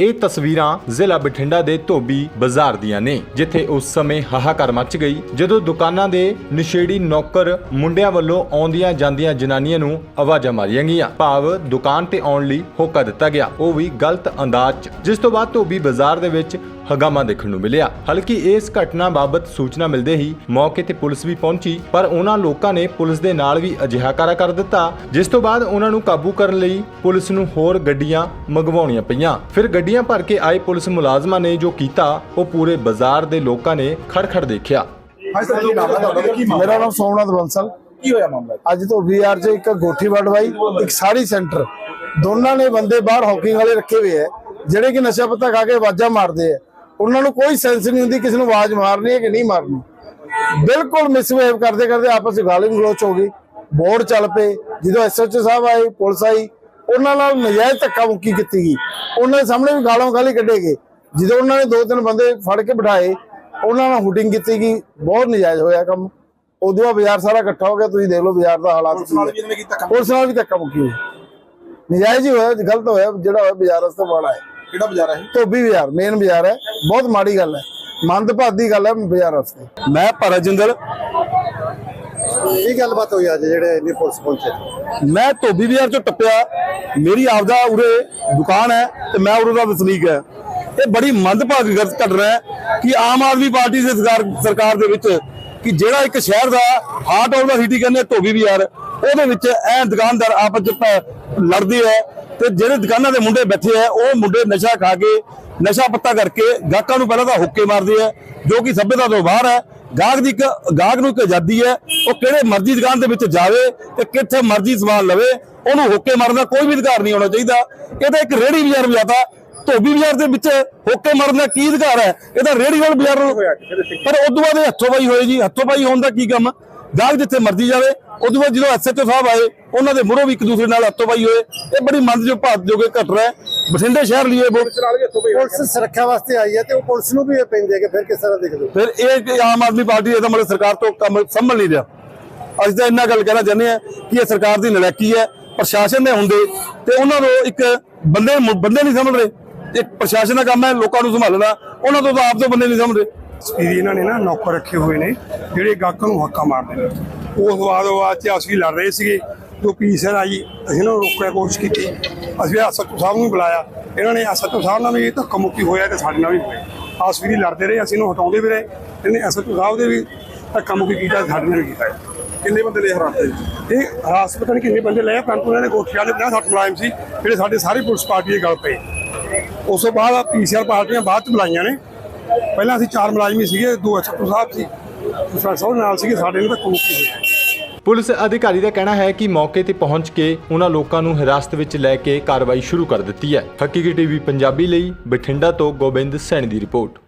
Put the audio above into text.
ਇਹ ਤਸਵੀਰਾਂ ਜ਼ਿਲ੍ਹਾ ਬਠਿੰਡਾ ਦੇ ਧੋਬੀ ਬਾਜ਼ਾਰ ਦੀਆਂ ਨੇ, ਜਿੱਥੇ ਉਸ ਸਮੇਂ ਹਾਹਾਕਾਰ ਮਚ ਗਈ, ਜਦੋਂ ਦੁਕਾਨਾਂ ਦੇ ਨਸ਼ੇੜੀ ਨੌਕਰ ਮੁੰਡਿਆਂ ਵੱਲੋਂ ਆਉਂਦੀਆਂ ਜਾਂਦੀਆਂ ਜਨਾਨੀਆਂ ਨੂੰ ਆਵਾਜ਼ਾਂ ਮਾਰੀਆਂ ਗਈਆਂ। ਭਾਵ ਦੁਕਾਨ ਤੇ ਆਉਣ ਲਈ ਹੋਕਾ ਦਿੱਤਾ ਗਿਆ। ਉਹ ਵੀ ਗਲਤ ਅੰਦਾਜ਼ ਜਿਸ ਤੋਂ ਬਾਅਦ ਧੋਬੀ ਬਾਜ਼ਾਰ ਦੇ ਵਿੱਚ ਹਗਾਮਾ ਦੇਖਣ ਨੂੰ ਮਿਲਿਆ। ਹਲਕੀ ਇਸ ਘਟਨਾ ਬਾਬਤ ਸੂਚਨਾ ਮਿਲਦੇ ਹੀ ਮੌਕੇ ਤੇ ਪੁਲਿਸ ਵੀ ਪਹੁੰਚੀ ਪਰ ਉਹਨਾਂ ਲੋਕਾਂ ਨੇ ਪੁਲਿਸ ਦੇ ਨਾਲ ਵੀ ਅਜਿਹਾ ਕਾਰਾ ਕਰ ਦਿੱਤਾ ਜਿਸ ਤੋਂ ਬਾਅਦ ਉਹਨਾਂ ਨੂੰ ਕਾਬੂ ਕਰਨ ਲਈ ਪੁਲਿਸ ਨੂੰ ਹੋਰ ਗੱਡੀਆਂ ਮੰਗਵਾਉਣੀਆਂ ਪਈਆਂ। ਫਿਰ ਗੱਡੀਆਂ ਭਰ ਕੇ ਆਏ ਪੁਲਿਸ ਮੁਲਾਜ਼ਮਾਂ ਨੇ ਜੋ ਕੀਤਾ ਉਹ ਪੂਰੇ ਬਾਜ਼ਾਰ ਦੇ ਲੋਕਾਂ ਨੇ ਖੜ-ਖੜ ਦੇਖਿਆ। ਮੇਰਾ ਨਾਮ ਸੋਮਨਾਥ ਬੰਸਲ। ਕੀ ਹੋਇਆ ਮਾਮਲਾ? ਅੱਜ ਤੋਂ ਵੀਆਰ 'ਚ ਇੱਕ ਗੋਠੀ ਵਡਵਾਈ ਇੱਕ ਸਾੜੀ ਸੈਂਟਰ। ਦੋਨਾਂ ਨੇ ਬੰਦੇ ਬਾਹਰ ਹਾਕਿੰਗ ਵਾਲੇ ਰੱਖੇ ਹੋਏ ਹੈ ਜਿਹੜੇ ਕਿ ਨਸ਼ਾ ਪੱਤਾ ਖਾ ਕੇ ਆਵਾਜ਼ਾਂ ਮਾਰਦੇ ਆ ਉਹਨਾਂ ਨੂੰ ਕੋਈ ਸੈਂਸ ਨਹੀਂ ਹੁੰਦੀ ਕਿਸੇ ਨੂੰ ਆਵਾਜ਼ ਮਾਰਨੀ ਹੈ ਕਿ ਨਹੀਂ ਮਾਰਨੀ। ਬਿਲਕੁਲ ਮਿਸਬਿਹੇਵ ਕਰਦੇ ਕਰਦੇ ਆਪਸ ਵਿੱਚ ਗਾਲੀ ਗਲੋਚ ਹੋ ਗਈ। ਬੋਰਡ ਚੱਲ ਪਏ ਜਦੋਂ ਐਸਐਚਓ ਸਾਹਿਬ ਆਏ ਪੁਲਿਸ ਆਈ ਉਹਨਾਂ ਨਾਲ ਨਜਾਇਜ਼ ਧੱਕਾ ਮੁੱਕੀ ਕੀਤੀ ਗਈ। ਉਹਨਾਂ ਦੇ ਸਾਹਮਣੇ ਵੀ ਗਾਲਾਂ ਗਾਲੀ ਕੱਢੇ ਗਏ। ਜਦੋਂ ਉਹਨਾਂ ਨੇ ਦੋ ਤਿੰਨ ਬੰਦੇ ਫੜ ਕੇ ਬਿਠਾਏ ਉਹਨਾਂ ਨਾਲ ਹੁਟਿੰਗ ਕੀਤੀ ਗਈ। ਬਹੁਤ ਨਜਾਇਜ਼ ਹੋਇਆ ਕੰਮ। ਉਦੋਂ ਬਾਅਦ ਬਾਜ਼ਾਰ ਸਾਰਾ ਇਕੱਠਾ ਹੋ ਗਿਆ। ਤੁਸੀਂ ਦੇਖ ਲਓ ਬਾਜ਼ਾਰ ਦਾ ਹਾਲਾਤ ਪੁਲਿਸ ਨਾਲ ਵੀ ਪੁਲਿਸ ਨਾਲ ਧੱਕਾ ਮੁੱਕੀ ਹੋਈ। ਨਜਾਇਜ਼ ਹੀ ਹੋਇਆ ਗਲਤ ਹੋਇਆ ਜਿਹੜਾ ਹੋਇਆ ਬਾਜ਼ਾਰ ਵਾਲਾ ਹੈ। ਕਿਹੜਾ ਬਾਜ਼ਾਰ ਹੈ ਧੋਬੀ ਬਾਜ਼ਾਰ ਮੇਨ ਬਾਜ਼ਾਰ ਹੈ। ਬਹੁਤ ਮਾੜੀ ਗੱਲ ਹੈ। ਮੰਦਭਾਗੀ ਗੱਲ ਹੈ ਬਾਜ਼ਾਰ ਰਸਤੇ ਮੈਂ ਭਰਜਿੰਦਰ ਕੀ ਗੱਲਬਾਤ ਹੋਈ ਅੱਜ ਜਿਹੜੇ ਇੰਨੀ ਪੁਲਿਸ ਪਹੁੰਚੇ? ਮੈਂ ਧੋਬੀ ਬਾਜ਼ਾਰ ਚੋਂ ਟੱਪਿਆ। ਮੇਰੀ ਆਪਦਾ ਉਰੇ ਦੁਕਾਨ ਹੈ ਤੇ ਮੈਂ ਉਰੇ ਦਾ ਵਸਨੀਕ ਹੈ। ਇਹ ਬੜੀ ਮੰਦਭਾਗੀ ਗੱਲ ਘਟਨਾ ਹੈ ਕਿ ਆਮ ਆਦਮੀ ਪਾਰਟੀ ਦੀ ਸਰਕਾਰ ਸਰਕਾਰ ਦੇ ਵਿੱਚ ਕਿ ਜਿਹੜਾ ਇੱਕ ਸ਼ਹਿਰ ਦਾ ਹਾਰਟ ਆਫ ਦਾ ਸਿਟੀ ਕਹਿੰਦੇ ਧੋਬੀ ਬਾਜ਼ਾਰ। ਉਹਦੇ ਵਿੱਚ ਐ ਦੁਕਾਨਦਾਰ ਆਪਸ ਵਿੱਚ ਲੜਦੇ ਹੈ ਤੇ ਜਿਹੜੇ ਦੁਕਾਨਾਂ ਦੇ ਮੁੰਡੇ ਬੈਠੇ ਆ ਉਹ ਮੁੰਡੇ ਨਸ਼ਾ ਖਾ ਕੇ ਨਸ਼ਾ ਪੱਤਾ ਕਰਕੇ ਗਾਹਕਾਂ ਨੂੰ ਪਹਿਲਾਂ ਤਾਂ ਹੁੱਕੇ ਮਾਰਦੇ ਆ ਜੋ ਕਿ ਸਭਿਅਤਾ ਤੋਂ ਬਾਹਰ ਹੈ। ਗਾਹਕ ਦੀ ਇੱਕ ਗਾਹਕ ਨੂੰ ਇੱਕ ਆਜ਼ਾਦੀ ਹੈ ਉਹ ਕਿਹੜੇ ਮਰਜ਼ੀ ਦੁਕਾਨ ਦੇ ਵਿੱਚ ਜਾਵੇ ਤੇ ਕਿੱਥੇ ਮਰਜ਼ੀ ਸਮਾਨ ਲਵੇ ਉਹਨੂੰ ਹੁੱਕੇ ਮਾਰਨ ਦਾ ਕੋਈ ਵੀ ਅਧਿਕਾਰ ਨਹੀਂ ਹੋਣਾ ਚਾਹੀਦਾ। ਇਹ ਤਾਂ ਇੱਕ ਰੇੜੀ ਬਾਜ਼ਾਰ ਵਜਾਤਾ ਧੋਬੀ ਬਾਜ਼ਾਰ ਦੇ ਵਿੱਚ ਹੁੱਕੇ ਮਾਰਨ ਦਾ ਕੀ ਅਧਿਕਾਰ ਹੈ? ਇਹ ਤਾਂ ਰੇੜੀ ਵਾਲ ਬਾਜ਼ਾਰ ਨੂੰ ਪਰ ਉਦੋਂ ਬਾਅਦ ਹੱਥੋਂ ਪਾਈ ਹੋਏ ਜੀ। ਹੱਥੋਂ ਪਾਈ ਹੋਣ ਦਾ ਕੀ ਕੰਮ? ਗਾਹਕ ਜਿੱਥੇ ਮਰਜ਼ੀ ਜਾਵੇ। ਉਦੋਂ ਬਾਅਦ ਜਦੋਂ ਐਸਐਚਓ ਸਾਹਿਬ ਆਏ ਉਹਨਾਂ ਦੇ ਮੂਹਰੋਂ ਵੀ ਇੱਕ ਦੂਸਰੇ ਨਾਲ ਹੱਥੋਂ ਪਾਈ ਹੋਏ। ਇਹ ਬੜੀ ਮੰਦ ਜੋ ਭਾਤ ਜੋ ਕਿ ਘਟ ਰਿਹਾ। ਬਠਿੰਡੇ ਸ਼ਹਿਰ ਲਈ ਇਹ ਬਹੁਤ ਪੁਲਿਸ ਸੁਰੱਖਿਆ ਵਾਸਤੇ ਆਈ ਹੈ ਤੇ ਉਹ ਪੁਲਿਸ ਨੂੰ ਵੀ ਇਹ ਪੈਂਦੇ ਕਿ ਫਿਰ ਕਿਸ ਤਰ੍ਹਾਂ ਦੇਖਦੇ ਫਿਰ ਇਹ ਆਮ ਆਦਮੀ ਪਾਰਟੀ ਇਹਦਾ ਮਤਲਬ ਸਰਕਾਰ ਤੋਂ ਕੰਮ ਸੰਭਲ ਨਹੀਂ ਰਿਹਾ। ਅਸੀਂ ਤਾਂ ਇੰਨਾ ਗੱਲ ਕਹਿਣਾ ਚਾਹੁੰਦੇ ਆ ਕਿ ਇਹ ਸਰਕਾਰ ਦੀ ਨਲਾਇਕੀ ਹੈ ਪ੍ਰਸ਼ਾਸਨ ਦੇ ਹੁੰਦੇ ਤੇ ਉਹਨਾਂ ਨੂੰ ਇੱਕ ਬੰਦੇ ਬੰਦੇ ਨਹੀਂ ਸਮਝ ਰਹੇ। ਇਹ ਪ੍ਰਸ਼ਾਸਨ ਦਾ ਕੰਮ ਹੈ ਲੋਕਾਂ ਨੂੰ ਸੰਭਾਲਣਾ। ਉਹਨਾਂ ਤੋਂ ਤਾਂ ਆਪ ਤੋਂ ਬੰਦੇ ਨਹੀਂ ਸਮਝ ਰਹੇ। ਸਪੀਰੀ ਇਹਨਾਂ ਨੇ ਨਾ ਨੌਕਰ ਰੱਖੇ ਹੋਏ ਨੇ ਜਿਹੜੇ ਗਾਹਕਾਂ ਨੂੰ ਹੱਕਾ ਮਾਰਦੇ ਨੇ। ਉਸ ਵਾਦ ਵਾਦ ਚ ਅਸੀਂ ਲੜ ਰਹੇ ਸੀਗੇ ਜੋ ਪੀਸਰ ਆਈ ਅਸੀਂ ਨੂੰ ਰੋਕਣ ਦੀ ਕੋਸ਼ਿਸ਼ ਕੀਤੀ। ਅਸੀਂ ਐਸਐਚਓ ਸਾਹਿਬ ਨੂੰ ਬੁਲਾਇਆ। ਇਹਨਾਂ ਨੇ ਐਸਐਚਓ ਸਾਹਿਬ ਨਾਲ ਵੀ ਇਹ ਧੱਕਾ ਮੁੱਕੀ ਹੋਇਆ ਤੇ ਸਾਡੇ ਨਾਲ ਵੀ ਹੋਇਆ। ਆਸ ਵੀ ਲੜਦੇ ਰਹੇ ਅਸੀਂ ਇਹਨੂੰ ਹਟਾਉਂਦੇ ਵੀ ਰਹੇ। ਇਹਨੇ ਐਸਐਚਓ ਸਾਹਿਬ ਦੇ ਵੀ ਧੱਕਾ ਮੁੱਕੀ ਕੀਤਾ ਸਾਡੇ ਨਾਲ ਵੀ ਕੀਤਾ। ਹੈ। ਕਿੰਨੇ ਬੰਦੇ ਲੈ ਹਰਾਤੇ ਇਹ ਹਰਾਸ ਪਤਾ ਨਹੀਂ ਕਿੰਨੇ ਬੰਦੇ ਲਏ ਪਰੰਤੂ ਇਹਨਾਂ ਨੇ ਕੋਠੀ ਵਾਲੇ 50 60 ਮੁਲਾਜ਼ਮ ਸੀ ਜਿਹੜੇ ਸਾਡੇ ਸਾਰੀ ਪੁਲਿਸ ਪਾਰਟੀ ਦੇ ਗੱਲ ਪਏ ਉਸ ਤੋਂ ਬਾਅਦ ਪੀਸੀਆਰ ਪਾਰਟੀਆਂ ਬਾਅਦ ਚ ਬੁਲਾਈਆਂ ਨੇ। ਪਹਿਲਾਂ ਅਸੀਂ ਚਾਰ ਮੁਲਾਜ਼ਮ ਸੀਗੇ, ਦੋ ਐਸਐਚਓ ਸਾਹਿਬ ਸੀ, ਦੂਸਰਾ ਸਾਹਿਬ ਨਾਲ ਸੀਗੇ, ਸਾਡੇ ਨੂੰ ਤਾਂ ਕਮੁੱਕੀ ਹੋਈ। ਪੁਲਿਸ ਅਧਿਕਾਰੀ ਦਾ ਕਹਿਣਾ ਹੈ ਕਿ ਮੌਕੇ ਤੇ ਪਹੁੰਚ ਕੇ ਉਹਨਾਂ ਲੋਕਾਂ ਨੂੰ ਹਿਰਾਸਤ ਵਿੱਚ ਲੈ ਕੇ ਕਾਰਵਾਈ ਸ਼ੁਰੂ ਕਰ ਦਿੱਤੀ ਹੈ। ਹਕੀਕੀ ਟੀਵੀ ਪੰਜਾਬੀ ਲਈ ਬਠਿੰਡਾ ਤੋਂ ਗੋਬਿੰਦ ਸੈਣੀ ਦੀ ਰਿਪੋਰਟ।